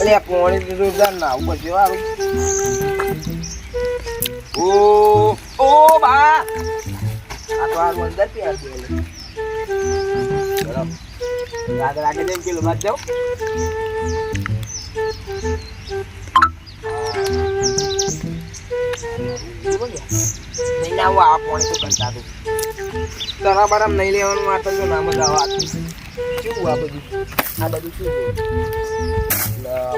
અલે આ પોણી તો જોરદાર ના, ઉપર છે વારું ઓ ઓ, બા. આ પેલો બાદ જાઓ. નહીં આવું આ પોણી તો કરતા તું. નહીં લેવાનું, આ તો જો નામ જ આવા કેવું આ બધું આ બધું શું છે? લા.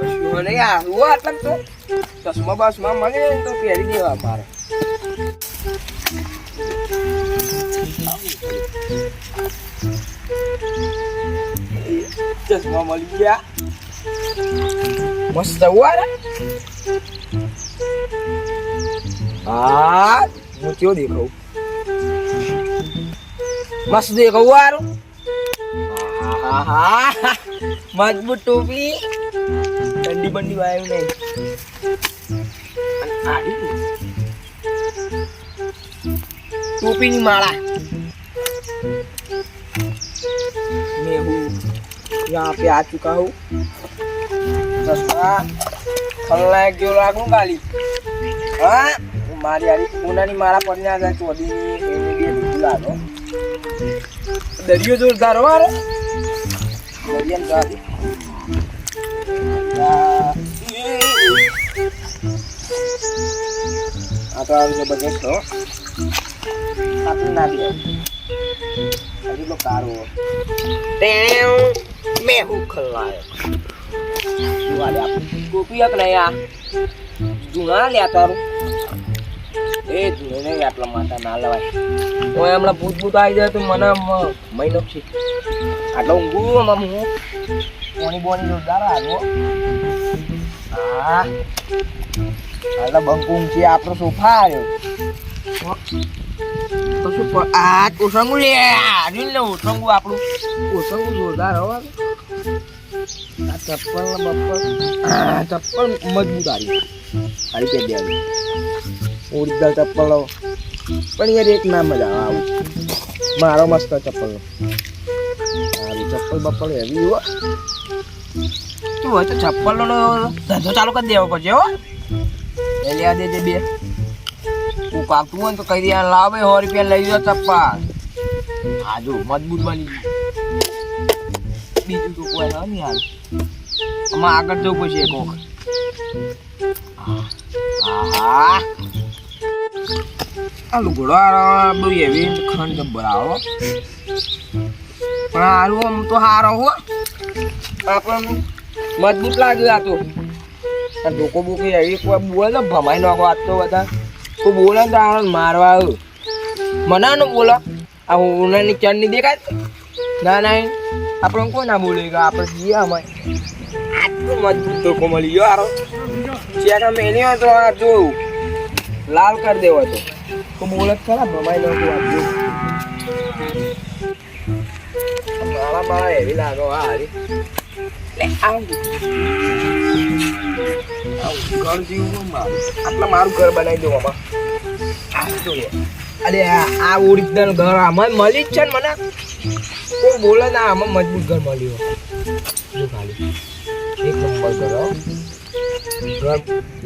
કશું નહીં આ હું આટલા તો ચશ્મા બસમાં મળે ને તો પહેરી દેવા મારે ચશ્મા મળી ગયા મસ્ત હુઆ હા હું કેવો દેખાઉં મસ્ત દેખાઉં હારું આહાહા. મજબૂત ટોપી ઠંડી બંડી વાયું નહીં અને આડી ટોપીની માળા मैं हूँ यहाँ पे आ चुका हूँ चश्मा खलनायक जो लागू गाली હા મારી યારી કોનાની માળા પડીને આ ચોદીની એની બે બીજું લાગો દરિયો જોરદાર વાર આ તો આવી હો. આપણે ના દે. હજી તો કારો મેં હું ખલાયો. ગોપી એક નહીં આ? જૂના લ્યા તારું. એ જ નહીં આટલા માથા ના લવાય હું હમણાં ભૂત આવી જાય તો મને મહિનો છે આટલો આમાં હું પોણી બોણી જોરદાર આવ્યો. હા આટલા બંક આપણો સોફા આવ્યો. કશું આ ઓસંગું આપણું. ઓસંગું જોરદાર હો. આ ચપ્પલ બપ્પલ. ચપ્પલ મજબૂત આવી. ખાલી પે દે ઓરિજિનલ ચપ્પલ. લો પણ યાર એક ના મજા આવે આવું. મારો મસ્ત ચપ્પલ. સારું ચપ્પલ બપ્પલ એવી હો. તું હોય તો ચપ્પલ નો ધંધો ચાલુ કરી દેવો પડશે, હો. એ લેવા દેજે બે. તું કાપતું હોય તો કહી દે લાવે સો રૂપિયા લઈ લો ચપ્પલ. હાજુ મજબૂત બની બીજું તો કોઈ નહીં હાલ. આમાં આગળ જવું પડશે એક વખત આહા. આ લુગડો આ બહુ એવી ખંડ આવો પણ હારું આમ તો હારો હો આપણને મજબૂત લાગ્યું આ તો. આ ડોકો બોકો એવી કોઈ બોલે તો ભમાઈ નાખો આ તો બધા. કોઈ બોલે તો આપણને મારવા આવ્યું. મને ન બોલો. આ ઉનાની નહીં દેખાય ના? ના આપણે કોઈ ના બોલે. આપણે જઈએ અમારે. આટલું મજબૂત ડોકો મળી ગયો હારો. ચેક મેલ્યો તો આ જોયું. લાલ કરી દેવો તો તો જ ખરા ભમાઈ નાખો આ જો મારા મારા એવી લાગો, હા, હારી. ઘર જેવું મારું. આટલા મારું ઘર બનાવી દો આમાં. આ અરે, આ આ ઓરિજિનલ ઘર આમાં મળી જ છે ને મને. કોઈ બોલે ના આમાં મજબૂત ઘર મળ્યું જો ખાલી. એક નંબર ઘર ઘર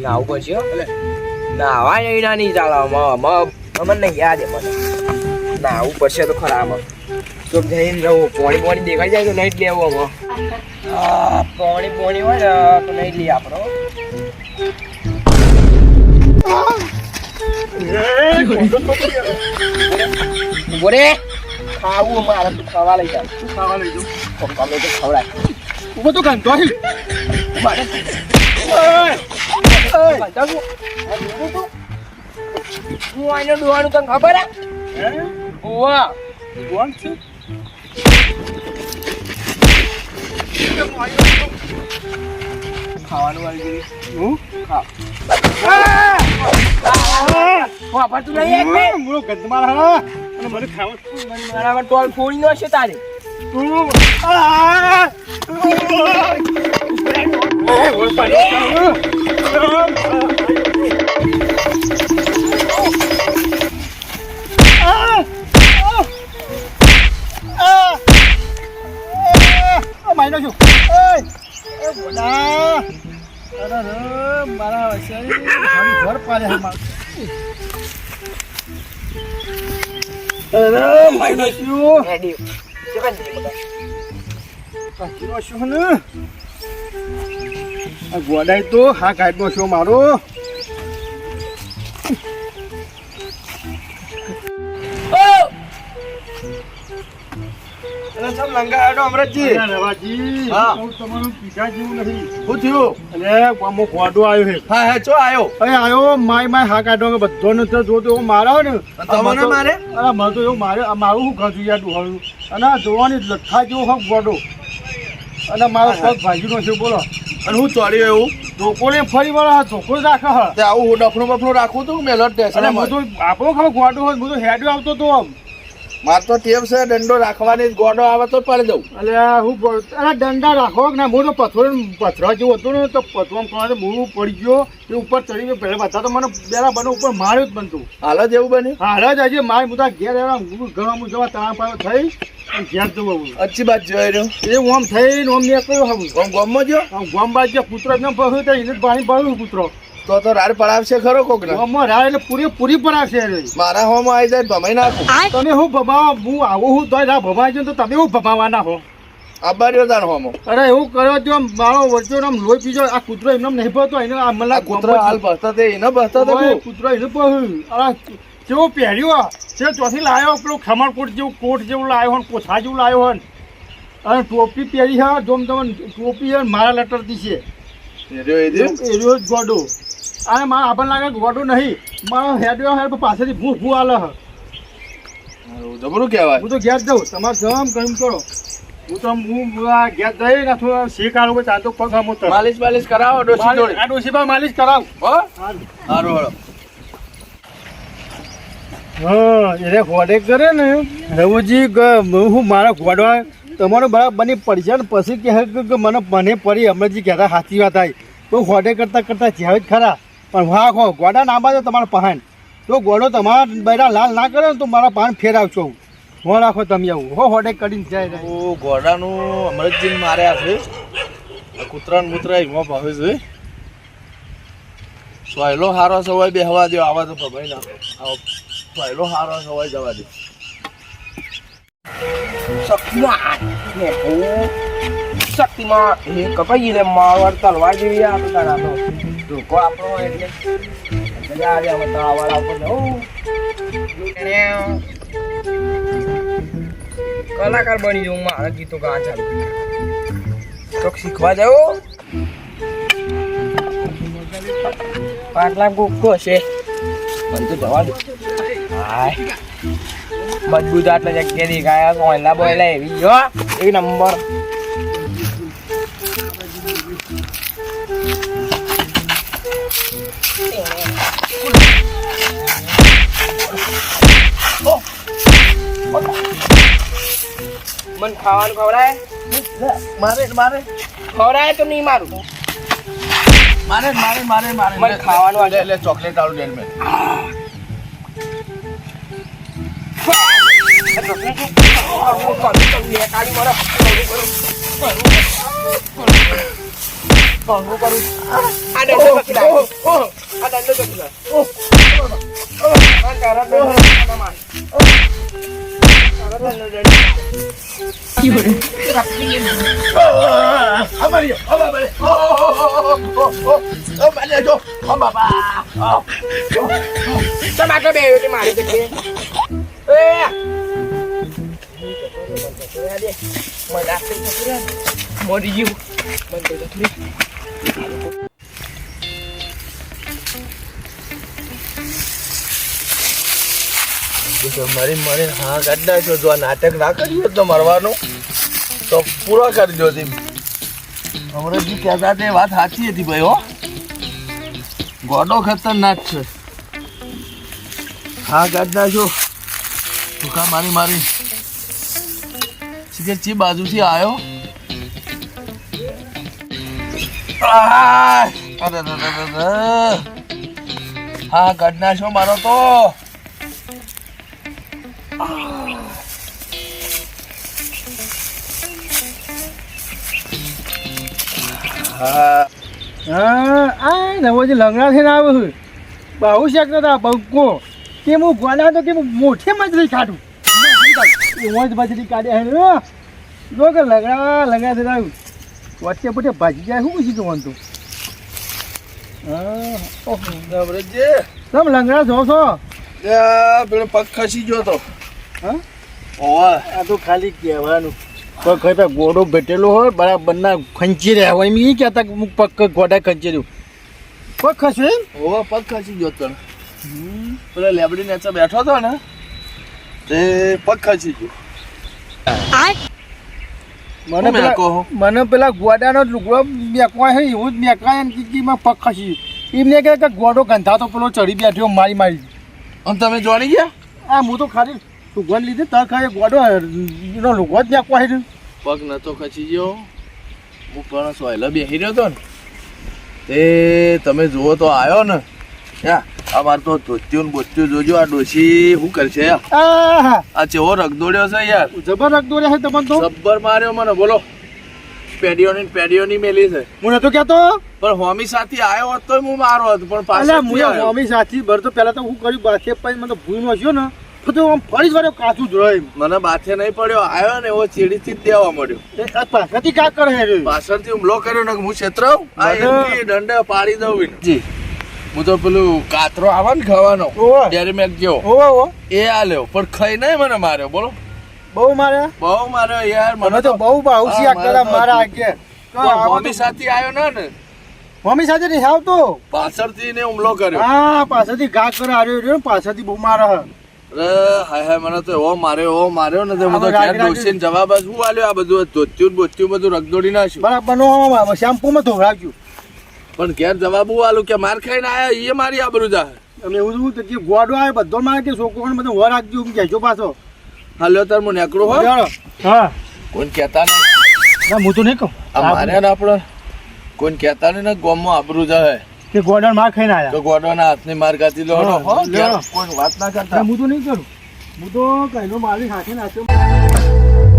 નાવું પડશે એટલે નાવા નહીં ના નહીં ચાલે આમાં નહીં યાદ મને. નાવું પડશે તો ખરા આમાં તો જઈને રહું પોણી પોણી દેખાઈ જાય તો નહીં જ લેવું આમાં પોણી પોણી હોય ને તો નહીં લઈએ આપણો ઊભો રે. ખાવું મારે તું ખાવા લઈ જા. ખાવા લઈ જાઉં. તો ખવડાય. ઊભો તો કાંતો મારે હું આને ડોવાનું તને ખબર હે ઓવા ખાવાનું મારા ટોલ ફોડી નો તારે mày nó chụp ơi ơi bữa đó đó đó mà nó là sẽ nó đi qua đây mà đó mày nó chụp cái điều cái gì mà đó cái nó chụp nữa. તમારું પીધા તો છે. હા હા ચો આયો. અરે આવ્યો માય માય હા કાઢો બધો ને જોતો તો ને. તમને મારે? તો એવું મારે. મારું શું ખાધું યાર ડોહાનું અને જોવાની લઠ્ઠા જેવો હક ગોડો. અને મારો પગ ભાજીનો છે બોલો. અને હું ચોર્યું એવું ધોકોને ફરી વળો ધોકો રાખે હ. આવું હું ડફણું બફણું રાખું તું મેલો ટેસ્ટ અને હું તો આપણો ખબર ગોડો હોય હું તો હેડ્યો આવતો તો આમ. માર તો ટેવ છે દંડો રાખવાની ગોડો આવે તો પડી દઉં. એટલે હું અરે દંડા રાખો કે ના હું તો પથ્થર પથરા જેવું હતું ને તો પથરામ કરવા હું પડી ગયો એ ઉપર ચડી ગયો પહેલા બધા તો મને પહેલા બને ઉપર માર્યો જ બનતું. હાલ જ એવું બન્યું? હાલ જ આજે મારે બધા ઘેર ઘણા હું જવા તારા પાસે થઈ અને ઘેર જવું. અચ્છી બાત જોઈ રહ્યો. એ ઓમ થઈને ઓમ નીકળ્યો હવે. આમ ગોમ જો આમ ગોમબાજ જે પુત્ર જ ન ભર્યું એને પાણી ભર્યું પુત્રો તો તો રાડ પડાવશે ખરો કોક ને ગોમમાં રાડ એટલે પૂરી પૂરી પડાવશે રે મારા હોમાં આવી જાય ભમાઈ નાખો. તમે હું ભમાવા હું આવું હું તોય રાહ ભમાઈ જાઉં તો તમે હું ભમાવાના હો? આબા રહ્યો તાર હોમો. અરે એવું કર્યો તો મારો વચ્ચે આમ લોહી પીજો આ કૂતરો એમને નહીં ભરતો એને આ મલા કૂતરો હાલ ભસતા તે એને ભસતા તે કૂતરો એને પહ અરે કેવો પહેર્યો? આ? છે ચોથી લાયો પેલું ખમણ કોટ જેવું કોટ જેવું લાયો હોય કોથા જેવું લાયો હોય અને ટોપી પહેરી હા જોમ તમે ટોપી ને મારા લટરતી છે. એ રહ્યો એ અને મારા આપણને લાગે ગોડું નહીં. મારો હેડ્યો હેડ પાછળથી ભૂ ભૂ આલે હ. જબરું કહેવાય. હું તો ઘેર જઉં. તમારે જમ કમ કરો હું તો હું આ ઘેર જઈ ને થોડા શેક આલું ચાલ તો પગ હમો તો. માલિશ માલિશ કરાવો ડોસી જોડે. આ ડોશીબા માલિશ કરાવ. હો? હારું. હાલો હા એટલે ગોડે કરે ને. રઘુજી ગ- હું મારા ગોડવા તમારો બરાબરની પડશે ને પછી કહે કે મને મને પડી. હમણાંજી કહેતા સાચી વાત આવી તો ગોડે કરતાં કરતાં જ્યાં જ ખરા. પણ હા ખો ગોડા ના બાજુ તમારા પહાણ. તો ગોડો તમારા બૈરા લાલ ના કરે ને તો મારા પાન ફેરાવશો. હું રાખો તમે આવું. હો હોડે કરીને જાય જાય. ઓ ઘોડાનું અમૃતજીને માર્યા છે. કૂતરાને મૂતરા એમાં ભાવે છે. સોયલો હારો સવાય બેહવા દો આવા તો ભભાઈ ના આવો સોયલો હારો સવાય જવા દે શક્તિમાન શક્તિમાન એ કપાઈ લે મારવાર તલવાર જેવી આ તો તો ધોકો આપણો એટલે મજા. કલાકાર બની જવું મારા ગીતો ગા ચાલુ ચોક શીખવા જાઓ. પાટલા ગોખતો હશે. પણ તો જવા દે. હાય. મજબૂત આટલા જગ્યાથી દેખાયા કોયલા બોયલા એવી જો એક નંબર મન ખાવાનું ખવડાય? મારે મારે. ખવડાય તો નહીં મારું. મારે મારે મારે મારે. મને ખાવાનું લે લે ચોકલેટ આવું ડેન મેં. અમારી કરું ઓ ઓ ઓ ઓ મારે. જો ટમાટર બે મારી જગ્યાએ રે. મરી ગયું મને મારી મરી હા કાઢી નાખ્યો જો આ નાટક ના કર્યું તો મરવાનું. તો પૂરો કરજો હતી અમરજી કહેતા તે વાત સાચી હતી ભાઈ હો. ગોડો ખતરનાક છે. હા કાઢી નાખ્યો ભૂખા મારી મારી. સીધે ચી બાજુથી આવ્યો. હા કાઢી નાખ્યો મારો તો. હા આ નવોજી લંગડા થઈને આવ્યો છું બહુ શેક હતા બંકો કે હું ગોના તો કે હું મોઠે મજરી કાઢું? એવો જ મજરી કાઢ્યા હે જો કે લગડા લગડા આવ્યું વચ્ચે પોતે ભાજી જાય શું પૂછી તું તું? હા. ઓહો તમે લંગડા જો છો પેલો પગ ખસી ગયો તો. હા? આ તો ખાલી કહેવાનું. ખઈ પે ગોડો ભેટેલો હોય બરાબરના ખંચી રહ્યા હોય એમ ઈ કહેતા કે હું પગ ગોડા ખંચી રહ્યું પગ ખસે ઓવા પગ ખસી ગયો તો પેલા લેબડી નેચા બેઠો હતો ને તે પગ ખસી ગયો. મને પેલા? મને પેલા ગોડાનો લુગડો મેકવા છે એવું જ મેકાય ને કીકીમાં પગ ખસી એમને કહે કે ગોડો ગંધાતો પેલો ચડી બેઠ્યો મારી મારી. અને તમે જોડી ગયા? આ હું તો ખાલી લુગવાન લીધે તાર ખાય ગોડો એનો લુગડો જ મેકવા છે પગ નતો ખસી ગયો. હું પણ સોયલો બેસી રહ્યો હતો ને. તે તમે જુઓ તો આવ્યો ને. યા અમારે તો ધોત્યું ને બોત્યું જોજો આ ડોશી શું કરશે આ ચેવો રગદોડ્યો છે યાર? જબર રગદોડ્યો છે તમને તો? જબર માર્યો મને બોલો. પેડિયોની પેડીઓની મેલી છે. હું નતો કહેતો? પણ હોમી સાથે આવ્યો હોત તો હું મારો હતો પણ પાછળ મુયા હોમી સાથી ભર તો પહેલા તો હું કર્યું બાકી પછી મને ભૂલ નસ્યો ને. તો તો આમ ફરી જ કાચું જ મને બાથે નહીં પડ્યો આવ્યો ને એવો ચીડીથી જ દેવા મળ્યો પાછળથી કા કરે પાછળથી હુમલો કર્યો ને હું છેતરાવ આ મને- એમથી દંડે પાડી દઉં જી. હું તો પેલું કાતરો આવે ને ખાવાનો ડેરી જેવો. એ આલ્યો પણ ખાઈ નહીં મને માર્યો બોલો. બહુ મારે બહુ માર્યો યાર મને તો બહુ હા, શિયા મારે આગે. મમ્મી સાથે આવ્યો ને મમ્મી સાથે નહીં આવતો પાછળથી ને હુમલો કર્યો. હા પાછળથી ઘા કરે હાર્યો પાછળથી બહુ મારે. અરે હાય હાય મને તો એવો માર્યો એવો માર્યો ને તે હું જવાબ જ શું આલ્યો આ બધું? ધોત્યું બોત્યું બધું રગદોડી નાખ્યું. બરાબર નો શેમ્પૂમાં ધોવડાવજો પણ ઘેર જવાબ હું આલું? કે માર ખાઈને આયા? એ મારી આબરૂ જા અમે એવું કે જે ગોડો આવે બધો મારે કે છોકરો બધો વર રાખજો હું કહેજો પાછો. હાલ્યો તાર હું નેકડું હો. હા. કોઈ કહેતા નહીં. ના હું તો નહીં કહું. આ માર્યા ને આપણે? કોઈ કહેતા નહીં ને ગોમમાં આબરૂ જાય કે ગોડન માર ખાઈને આયા. તો ગોડન હાથની માર ખાતી લો. હા. કોઈ વાત ના ના, કરતા હું તો નહીં કરું. હું તો કઈનો મારી હાથે નાખ્યો